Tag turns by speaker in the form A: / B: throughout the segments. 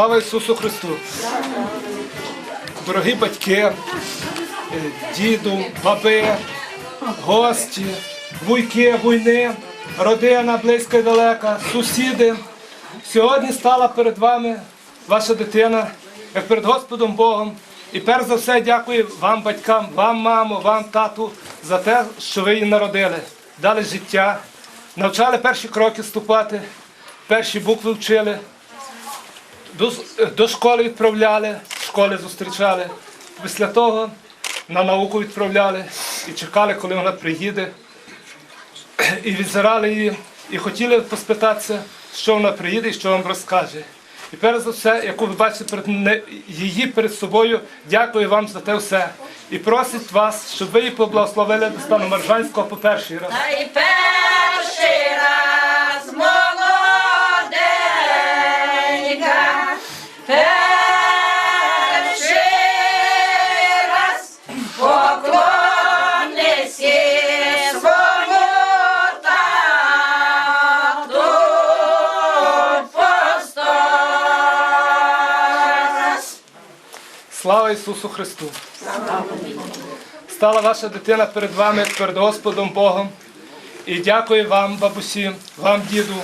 A: Слава Ісусу Христу! Дорогі батьки, е, діду, баби, гості, вуйки, вуйни, родина близька і далека, сусіди. Сьогодні стала перед вами ваша дитина, як перед Господом Богом. І перш за все дякую вам, батькам, вам, мамо, вам, тату, за те, що ви її народили, дали життя, навчали перші кроки ступати, перші букви вчили до, до школи відправляли, в школі зустрічали. Після того на науку відправляли і чекали, коли вона приїде. І відзирали її, і хотіли поспитатися, що вона приїде і що вам розкаже. І перш за все, яку ви бачите перед її перед собою, дякую вам за те все. І просить вас, щоб ви її поблагословили до стану Маржанського по перший раз.
B: Та й перший раз
A: Ісусу Христу! Стала ваша дитина перед вами, перед Господом Богом. І дякую вам, бабусі, вам, діду,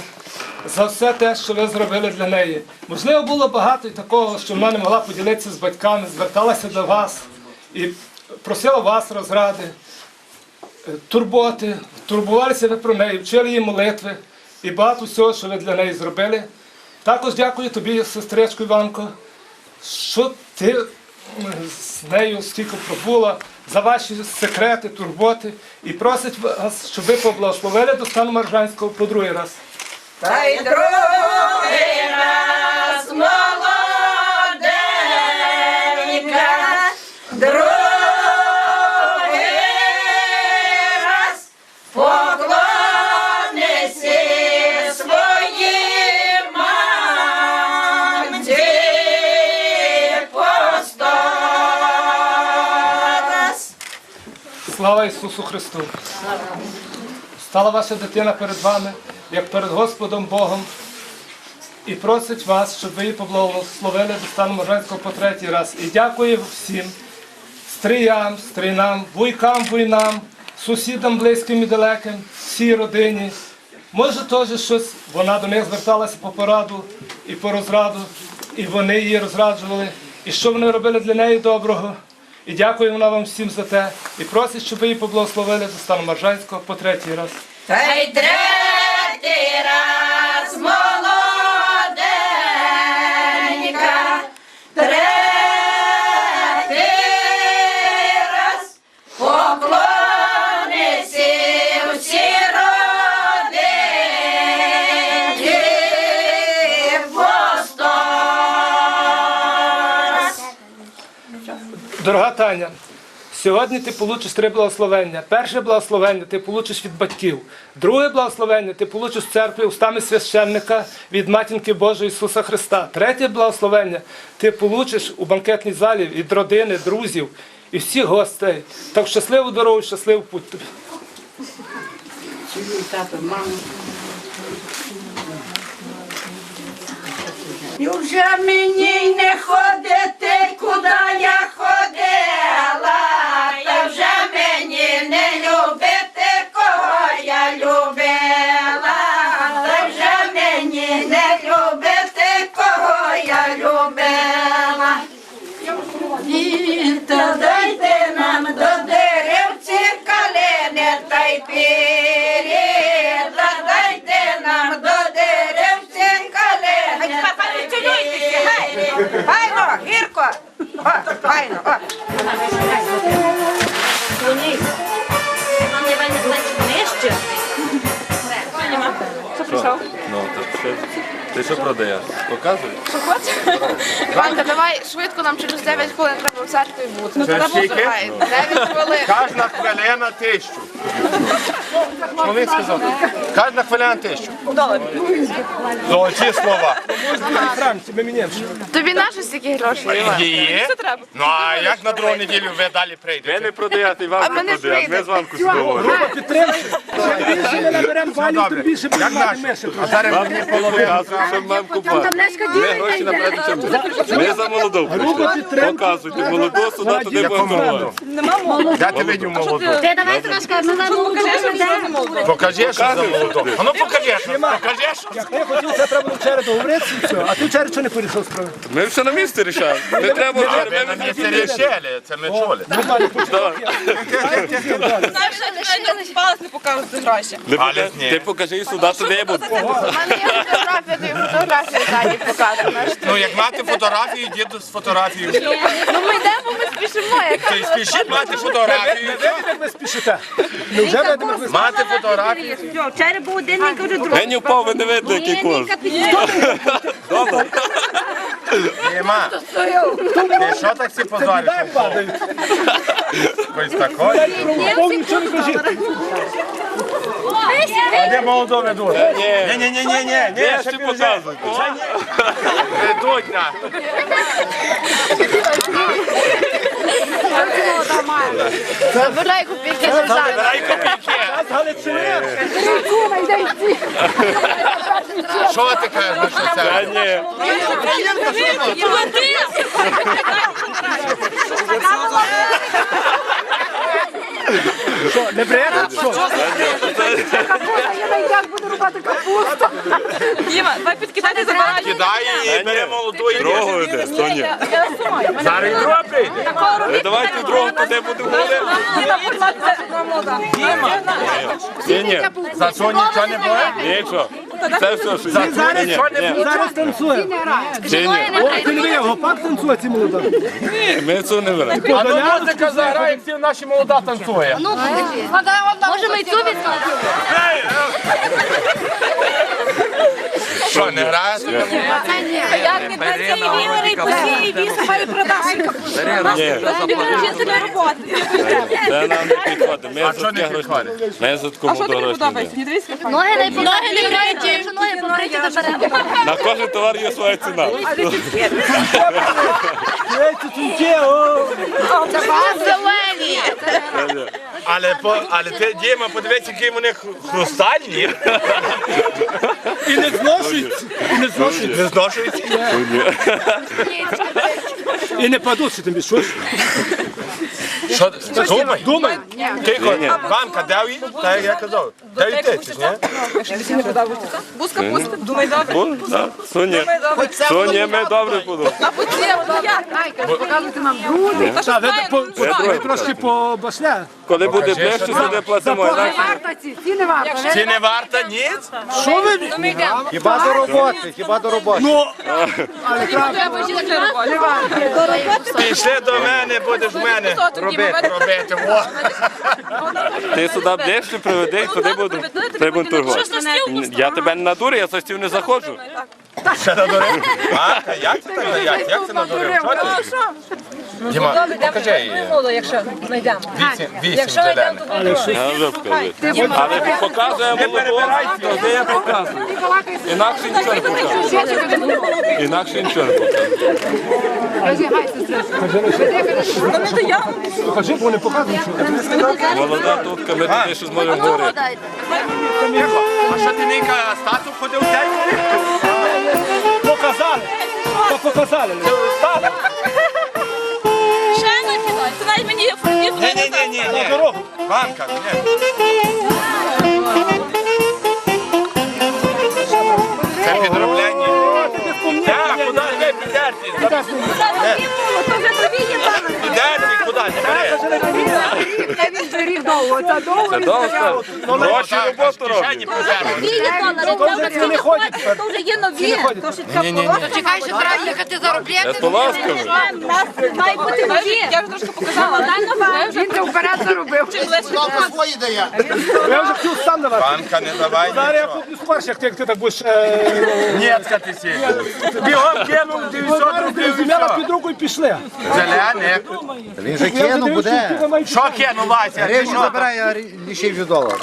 A: за все те, що ви зробили для неї. Можливо, було багато і такого, що вона не могла поділитися з батьками, зверталася до вас і просила вас розради, е, турботи, турбувалися ви про неї, вчили її молитви і багато всього, що ви для неї зробили. Також дякую тобі, сестричко Іванко, що ти з нею стільки пробула за ваші секрети, турботи і просить вас, щоб ви поблагословили до стану Маржанського по другий раз.
B: Та й другий раз
A: Ісусу Христу! Стала ваша дитина перед вами, як перед Господом Богом, і просить вас, щоб ви її поблагословили до стану Маржанського по третій раз. І дякую всім стріям, стрійнам, вуйкам, вуйнам, сусідам близьким і далеким, всій родині. Може, теж щось, вона до них зверталася по пораду і по розраду, і вони її розраджували, і що вони робили для неї доброго. І дякуємо вам всім за те. І просить, щоб ви її поблагословили за стану Маржанського по третій раз.
B: Та й третій раз молоденька,
A: Дорога Таня, сьогодні ти получиш три благословення. Перше благословення ти получиш від батьків. Друге благословення ти получиш в церкві устами священника від матінки Божої Ісуса Христа. Третє благословення ти получиш у банкетній залі від родини, друзів і всіх гостей. Так щасливу дорогу, щасливу путь тобі.
B: І вже мені не ходити, куди я
C: що, ти що продаєш? Показуй.
D: Іванка, давай швидко нам через 9 хвилин треба
C: в церкві бути. Ну,
D: тоді скільки?
C: 9 хвилин.
D: Кожна хвилина тисячу. Чоловік сказав, кожна хвилина тисячу. Золоті слова.
C: Тобі нащо стільки грошей, Іван?
D: Її? Ну а як на другу неділю ви далі прийдете?
E: Ви не продаєте, і вам не
C: ми не
E: продають. Ми з вами договоримо.
A: Підтримки. Чим більше ми наберемо балів, тим більше
D: Як
A: будемо
D: наш?
A: менше.
D: А зараз мені
E: не
D: половину.
E: показують, що маємо купати. Ми гроші наперед чим. Ми за молоду прийшли. Показуйте молоду, сюди туди
D: Якому
E: будемо
D: молоду? Я ти видів молоду.
F: Ти давай трошки, ми вам
D: Покажи, що за молоду. А ну покажи, що покажи, що.
A: Як я хотів, це треба було вчора договоритися і все. А ти вчора чого не вирішив справи?
E: Ми все на місці рішаємо. Не треба
D: Ви
E: вчора,
D: на місці рішили, це ми чули.
C: Палець не показувати гроші.
E: Ти покажи сюди, туди я буду.
C: У мене є фотографія, ти фотографію ззаді покажеш.
D: Ну як мати фотографію, діду з фотографією.
C: Ну ми йдемо, ми спішимо.
D: То й спішіть мати фотографію.
A: Видимо, як ви спішите. Ну вже як ви
D: Мати фотографію.
F: Вчора був один, я кажу, другий.
E: Гені впав, ви не видно, який курс. Добре.
D: Нема. Ти що так всі позориш? Ось такої. Де молодо ведуть?
E: Ні,
D: Ні, ні, ні, ні, ні, ні,
E: Ні,
D: ще підожди. Ведуть на.
C: Забирай копійки назад.
D: Дай копійки. Що ти кажеш на що
E: Та
D: це?
E: ні.
A: Що, не бреєте? Що?
C: Діма, давай підкидати забирай.
D: Кидай і бере молоду і
E: йде, Соня.
D: Зараз і друга прийде.
E: Ви давайте другу туди будемо говорити. Ні, ні.
D: За що нічого не буде?
E: Нічого. Це все, що я
A: Зараз,
E: Ні, ні, ні.
A: зараз танцює.
E: Чи ні?
A: О, ти не його пак танцює ці молода.
E: Ні, ми цього не беремо.
D: А ну музика заграє, як всі наші молода танцює.
F: Може, ми цю відкладемо?
D: Що, не грає?
C: Як не працює вівери і посіє віса, хай продає.
E: Ні,
C: роботи.
E: це нам не підходить. Ми
D: А
E: за
D: що
E: таке
D: не
E: гроші. Ми за такому дорожні.
F: Ноги не покажуть. Якщо ноги побриті, то беремо.
E: На кожен товар є своя ціна.
A: Ці тунки, о.
C: Зелені.
D: Але, по, але ти, Діма, подивись, які вони хру- хрустальні.
A: І не зношують. І не зношують.
D: Не зношуються.
A: І не падуть, що ж.
D: Що, думай.
A: Думай.
D: Тихо, банка, де він? Так як я казав. Дев'ять тисяч, ні?
C: Бузка, бузка, думай добре.
E: О, так, Соня. Соня, ми добре будемо.
C: А потім, як? Показуйте нам груди. Та що знає,
A: по,
C: ну, знає.
A: трошки по башля.
E: Коли буде ближче, сюди платимо. інакше
D: Чи не варта ніц?
A: Що ви?
C: Ми йдемо.
D: Хіба до роботи, хіба до роботи.
A: Ну.
C: Треба для роботи.
D: Пішли до мене, будеш в мене робити, робити.
E: Ти сюди ближче приведи, приведеш, туди буду. Ти будемо торгувати. Я тебе не надурю, я за стів не заходжу.
D: Ще надурив? Марка, як це так? Як, як це надурив? Що ти? Діма, покажи її.
C: Якщо знайдемо.
D: Вісім, вісім зелених.
E: Я вже. Але показує молоко, тоді я показую. Інакше нічого не показую. Інакше нічого не показую. Молода тутка, ми туди ще зможемо говорити.
D: А що ти Ника стату ходив в день?
A: Показали. То показали.
C: Мені фронтів
D: Ні, ні, ні, ні, ні. Банка, ні. Це підробляння. Так, куди ви куди? Підерті, куди? Не бери.
E: Це довго. Гроші роботу роблять.
G: Це не ходять.
F: То вже є нові. То ще
D: Ні, ні, ні.
C: Чекай, що треба їхати заробляти.
E: Я то ласкавий.
F: має бути нові. Я вже трошки показала. Дай нова.
C: Він це вперед заробив.
G: Я вже хотів сам давати.
D: Банка не давай
G: Зараз я куплю скорше, як ти, так будеш. е,
D: Ні, ти сі. Бігом кинув 900 рублів все.
G: під руку і пішли.
D: Зелене.
H: Він же кинув буде.
D: Що кинув, Вася? Ти
H: Гривню
D: що?
H: забирає, а лишив долар.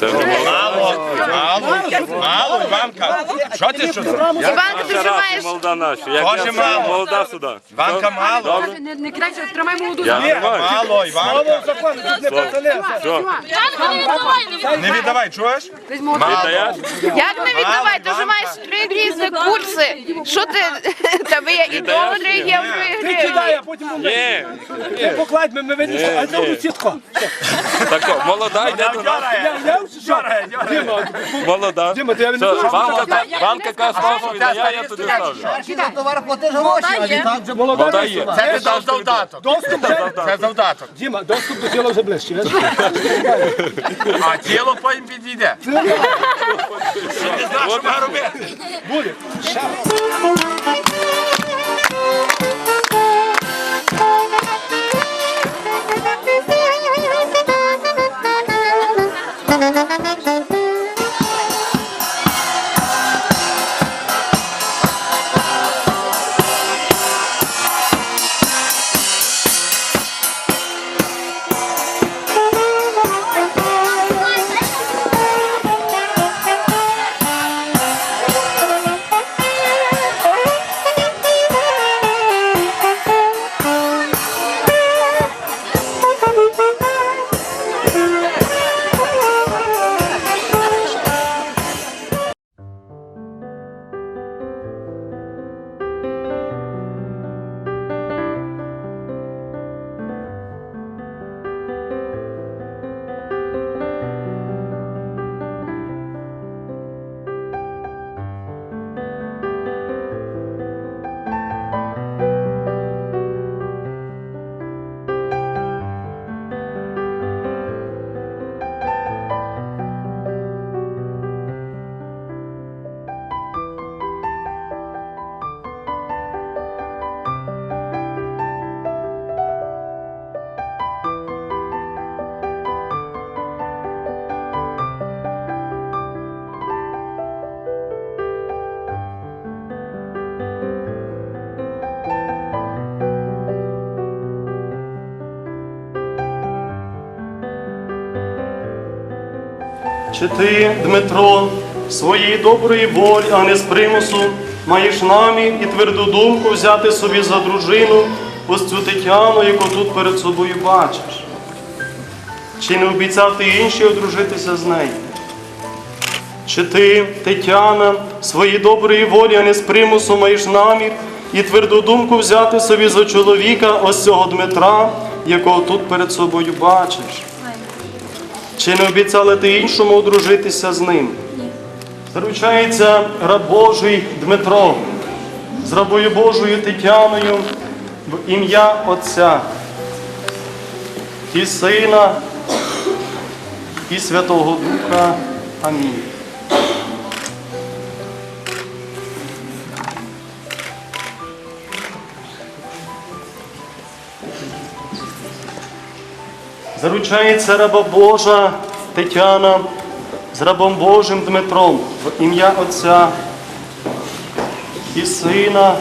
D: Мало, мало, мало, Іванка. Що ти що?
C: Іванка, ти вже
E: молода наша. Як
D: Тоже
E: я
D: мало.
E: молода сюди.
D: Іванка мало.
E: Добре?
C: Не, не що тримай молоду.
E: Я тримаю.
D: Мало, Іванка.
G: Закон, тут не пацани.
E: Що?
D: Не віддавай, чуєш?
E: Віддаєш?
C: Як не віддавай? Ти вже маєш три різні курси. Що ти? Тебе є і долари, і євро, і
G: Ти кидай, а потім ми
E: Ні.
G: Покладь, ми, ми винесемо. А це
E: ні.
G: сітко.
E: Так, молода йде до нас. Молода.
G: Діма, ти я не знаю.
E: банка, банка каже, що віддає, я туди ставлю.
H: Товар платиш гроші, а він так же
E: Молода є.
D: Це ти дав завдаток.
G: Доступ
D: Це завдаток.
G: Діма, доступ до тіла вже ближче.
D: А тіло потім підійде. Ти не знаєш, що має робити.
G: Буде.
I: Musik Чи ти, Дмитро, своєї доброї волі, а не з примусу, маєш намір і тверду думку взяти собі за дружину ось цю Тетяну, яку тут перед собою бачиш? Чи не обіцяв ти іншій одружитися з нею? Чи ти, Тетяна, своєї доброї волі, а не з примусу маєш намір і тверду думку взяти собі за чоловіка ось цього Дмитра, якого тут перед собою бачиш? Чи не обіцяли ти іншому одружитися з ним? Заручається раб Божий Дмитро з рабою Божою Тетяною в ім'я Отця і Сина і Святого Духа. Амінь. Заручається раба Божа Тетяна з рабом Божим Дмитром в ім'я Отця і Сина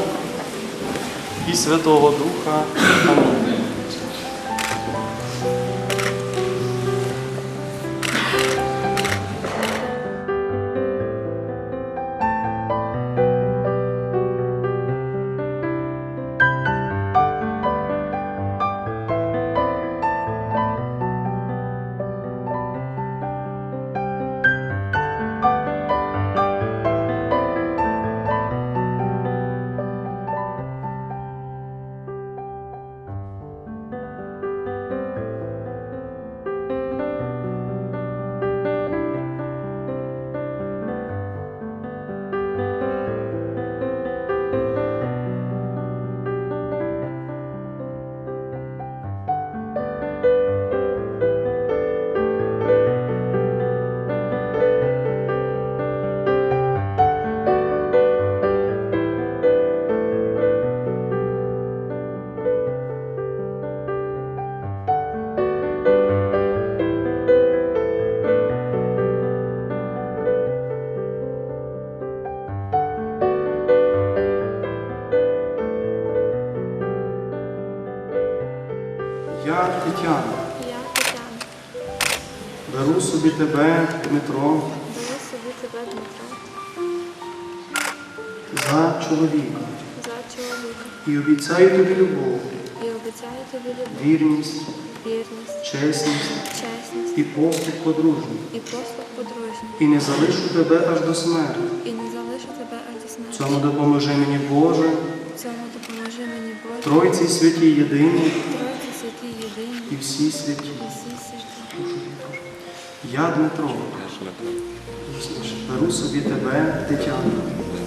I: і Святого Духа. Амінь. Тебе, Дмитро,
J: Беру собі тебе, Дмитро,
I: за чоловіка.
J: За чоловіка.
I: І обіцяю тобі любов,
J: і обіцяю тобі любов,
I: вірність,
J: вірність,
I: чесність.
J: Чесність.
I: І послуг подружній.
J: і послуг подружній,
I: І не залишу тебе аж до смерті.
J: і не залишу тебе аж до смерті.
I: Цьому допоможи мені Боже,
J: Цьому допоможи мені Боже,
I: Тройці святій єдині.
J: Тройці святі єдині.
I: Святі.
J: і всі святі.
I: Я, Дмитро, беру собі тебе, Тетяна,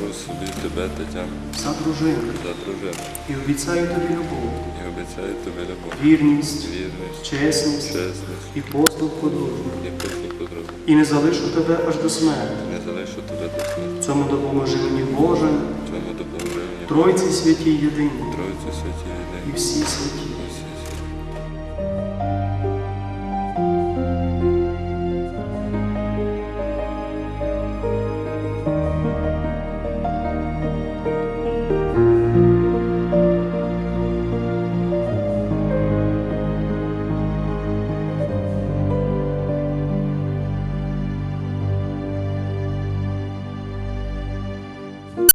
E: Беру собі тебе, Тетяна,
I: за дружину.
E: За дружину.
I: І обіцяю тобі любов,
E: і обіцяю тобі любов,
I: вірність,
E: вірність,
I: чесність
E: чесність.
I: і послуг подружній.
E: і послуг подружжя.
I: І не залишу тебе аж до смерті.
E: Не залишу тебе до смерті.
I: Цьому допоможи мені Боже,
E: Цьому допоможи мені
I: Тройці святі єдині.
E: Тройці святі
I: і всі святі.